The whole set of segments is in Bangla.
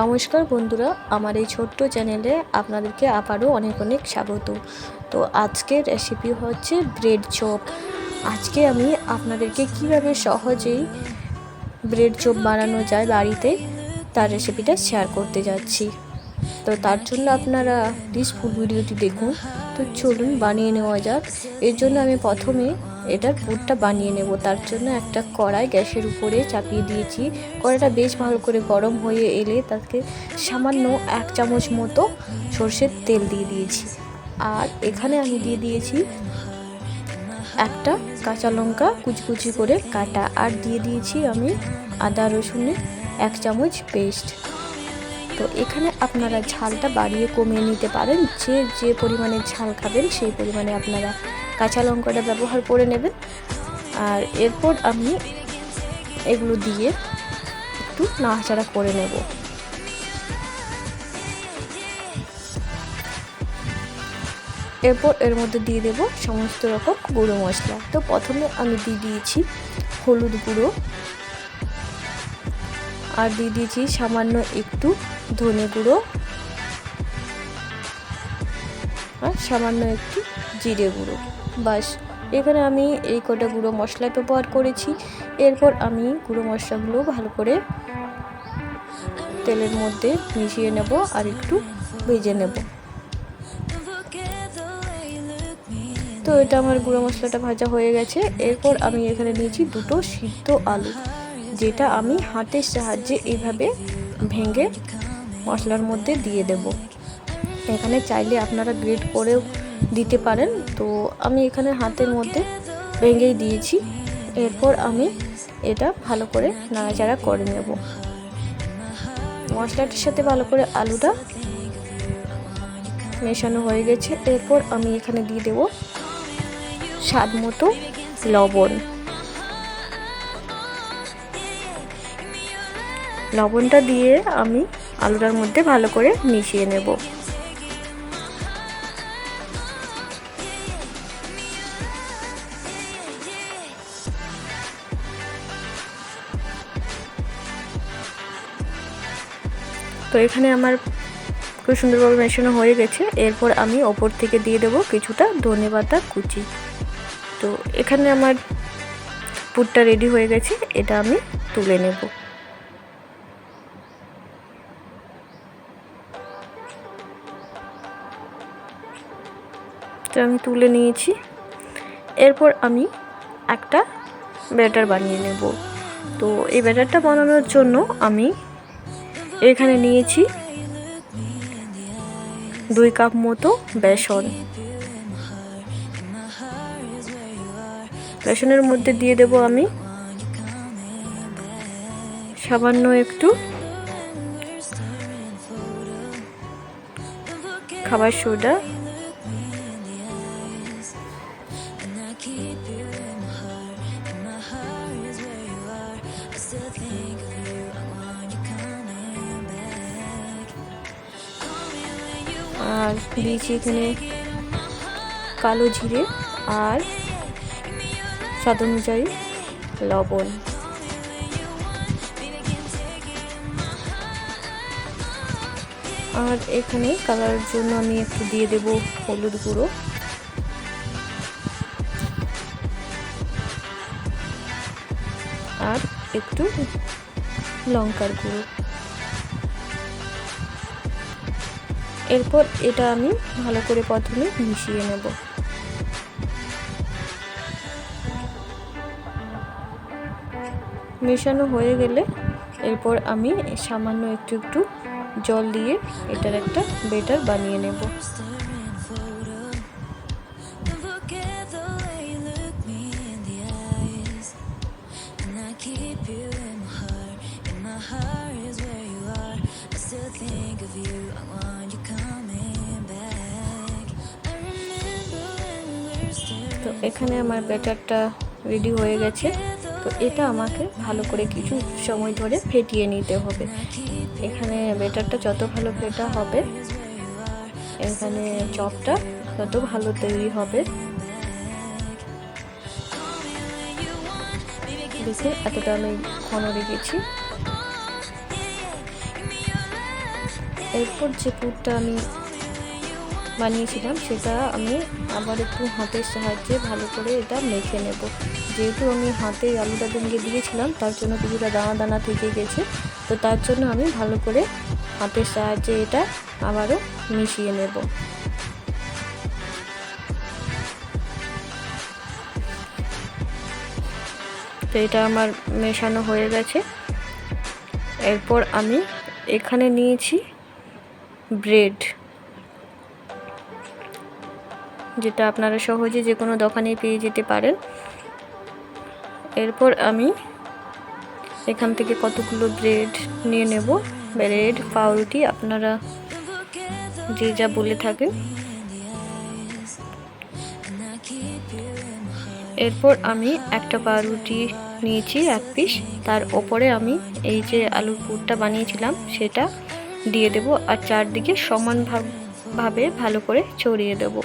নমস্কার বন্ধুরা, আমার এই ছোট্ট চ্যানেলে আপনাদেরকে আবারও অনেক অনেক স্বাগত। তো আজকের রেসিপি হচ্ছে ব্রেড চপ আজকে আমি আপনাদেরকে কীভাবে সহজেই ব্রেড চপ বানানো যায় বাড়িতে, তার রেসিপিটা শেয়ার করতে যাচ্ছি। তো তার জন্য আপনারা প্লিজ ফুল ভিডিওটি দেখুন। তো চলুন বানিয়ে নেওয়া যাক। এর জন্য আমি প্রথমে এটার পুরটা বানিয়ে নেব। তার জন্য একটা কড়াই গ্যাসের উপরে চাপিয়ে দিয়েছি। কড়াইটা বেশ ভালো করে গরম হয়ে এলে তাকে সামান্য এক চামচ মতো সর্ষের তেল দিয়ে দিয়েছি। আর এখানে আমি দিয়ে দিয়েছি একটা কাঁচা লঙ্কা কুচকুচি করে কাটা। আর দিয়ে দিয়েছি আমি আদা রসুনের এক চামচ পেস্ট। তো এখানে আপনারা ঝালটা বাড়িয়ে কমিয়ে নিতে পারেন। যে যে পরিমাণে ঝাল খাবেন সেই পরিমাণে আপনারা কাঁচা লঙ্কাটা ব্যবহার করে নেবেন। আর এরপর আমি এগুলো দিয়ে একটু নাড়াচাড়া করে নেব। এরপর এর মধ্যে দিয়ে দেব সমস্ত রকম গুঁড়ো মশলা। তো প্রথমে আমি দিয়ে দিয়েছি হলুদ গুঁড়ো। আর দিয়ে দিয়েছি সামান্য একটু ধনে গুঁড়ো আর সামান্য একটু জিরে গুঁড়ো। বাস, এখানে আমি এই কটা গুঁড়ো মশলা ব্যবহার করেছি। এরপর আমি গুঁড়ো মশলাগুলো ভালো করে তেলের মধ্যে মিশিয়ে নেব আর একটু ভেজে নেব। তো এটা আমার গুঁড়ো মশলাটা ভাজা হয়ে গেছে। এরপর আমি এখানে নিয়েছি দুটো সিদ্ধ আলু। যেটা আমি হাতের সাহায্যে এইভাবে ভেঙে মশলার মধ্যে দিয়ে দেব। এখানে চাইলে আপনারা গ্রেড করেও দিতে পারেন। তো আমি এখানে হাতের মধ্যে ভেঙেই দিয়েছি। এরপর আমি এটা ভালো করে নাড়াচাড়া করে নেব। মশলাটির সাথে ভালো করে আলুটা মেশানো হয়ে গেছে। এরপর আমি এখানে দিয়ে দেব স্বাদ মতো লবণ। লবণটা দিয়ে আমি আলুটার মধ্যে ভালো করে মিশিয়ে নেব। তো এখানে আমার খুব সুন্দরভাবে মেশানো হয়ে গেছে। এরপর আমি ওপর থেকে দিয়ে দেবো কিছুটা ধনে পাতা কুচি। তো এখানে আমার পুরটা রেডি হয়ে গেছে, এটা আমি তুলে নেব। তো আমি তুলে নিয়েছি। এরপর আমি একটা ব্যাটার বানিয়ে নেব। তো এই ব্যাটারটা বানানোর জন্য আমি এখানে নিয়েছি দুই কাপ মতো বেসন। বেসনের মধ্যে দিয়ে দেব আমি সামান্য একটু খাবার সোডা আর দিয়েছি এখানে কালো জিরে আর স্বাদ অনুযায়ী লবণ। আর এখানে কালার জন্য আমি একটু দিয়ে দেব হলুদ গুঁড়ো। আর একটু লঙ্কার গুঁড়ো। এরপর এটা আমি ভালো করে প্রথমে মিশিয়ে নেব। মেশানো হয়ে গেলে এরপর আমি সামান্য একটু একটু জল দিয়ে এটার একটা বেটার বানিয়ে নেব। তো এখানে আমার ব্যাটারটা রেডি হয়ে গেছে। তো এটা আমাকে ভালো করে কিছু সময় ধরে ফেটিয়ে নিতে হবে। এখানে ব্যাটারটা যত ভালো ফেটা হবে, এখানে চপটা তত ভালো তৈরি হবে। দেখে এতটা আমি ঘন রেখেছি। এরপর যে পুরটা আমি বানিয়েছিলাম, সেটা আমি আবার একটু হাতের সাহায্যে ভালো করে এটা মেখে নেব। যেহেতু আমি হাতে আলুটা ভেঙে দিয়েছিলাম, তার জন্য কিছুটা দানা দানা থেকে গেছে। তো তার জন্য আমি ভালো করে হাতের সাহায্যে এটা আবারও মিশিয়ে নেব। তো এটা আমার মেশানো হয়ে গেছে। এরপর আমি এখানে নিয়েছি ব্রেড। যেটা আপনারা সহজে যে কোনো দোকানে পেয়ে যেতে পারেন। এরপর আমি এখান থেকে কতগুলো ব্রেড নিয়ে নেব। ব্রেড, পাউরুটি, আপনারা যে যা বলে থাকেন। এরপর আমি একটা পাউরুটি নিয়েছি এক পিস। তার ওপরে আমি এই যে আলুর পুরটা বানিয়েছিলাম, সেটা দিয়ে দেব। আর চারদিকে সমানভাবে ভালো করে ছড়িয়ে দেবো।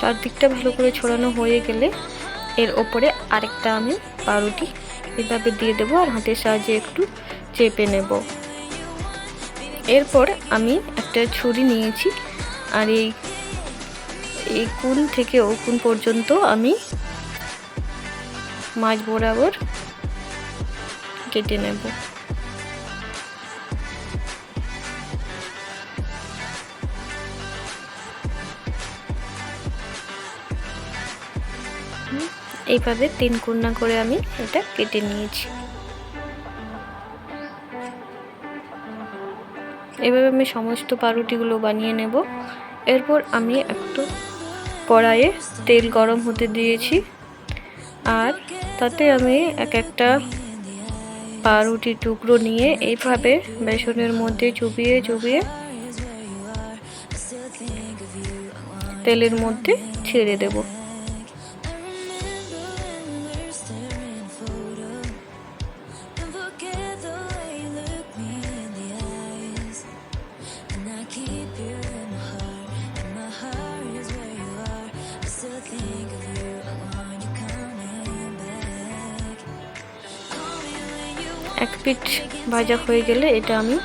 চারদিকটা ভালো করে ছড়ানো হয়ে গেলে এর ওপরে আরেকটা আমি পাউরুটি এভাবে দিয়ে দেবো আর হাতের সাহায্যে একটু চেপে নেব। এরপর আমি একটা ছুরি নিয়েছি। আর এই এই কুন থেকে ও কুন পর্যন্ত আমি মাছ বরাবর কেটে নেব। এইভাবে তিন কুন্না করে আমি এটা কেটে নিয়েছি। এভাবে আমি সমস্ত পাউরুটিগুলো বানিয়ে নেব। এরপর আমি একটু কড়াইয়ে তেল গরম হতে দিয়েছি। আর তাতে আমি এক একটা পাউরুটি টুকরো নিয়ে এইভাবে বেসনের মধ্যে চুবিয়ে চুবিয়ে তেলের মধ্যে ছেড়ে দেবো। এক পিঠ ভাজা হয়ে গেলে এটা আমি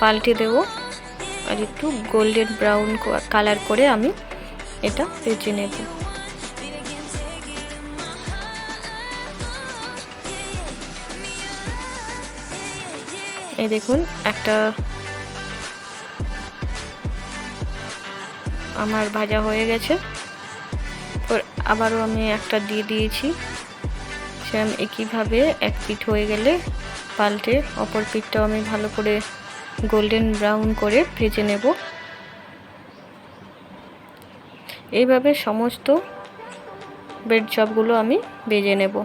পাল্টে দেব। আর একটু গোল্ডেন ব্রাউন কালার করে আমি এটা ভেজে নেব। এই দেখুন, একটা আমার ভাজা হয়ে গেছে। আবারও আমি একটা দিয়ে দিয়েছি। সেম একইভাবে এক পিঠ হয়ে গেলে পাল্টে অপর পিঠটাও আমি ভালো করে গোল্ডেন ব্রাউন করে ভেজে নেব। এইভাবে সমস্ত ব্রেড চপগুলো আমি ভেজে নেব।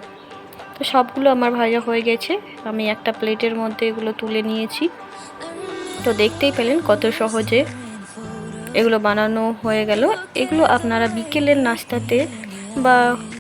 তো সবগুলো আমার ভাজা হয়ে গেছে। আমি একটা প্লেটের মধ্যে এগুলো তুলে নিয়েছি। তো দেখতেই পেলেন কত সহজে এগুলো বানানো হয়ে গেল। এগুলো আপনারা বিকেলের নাস্তাতে বা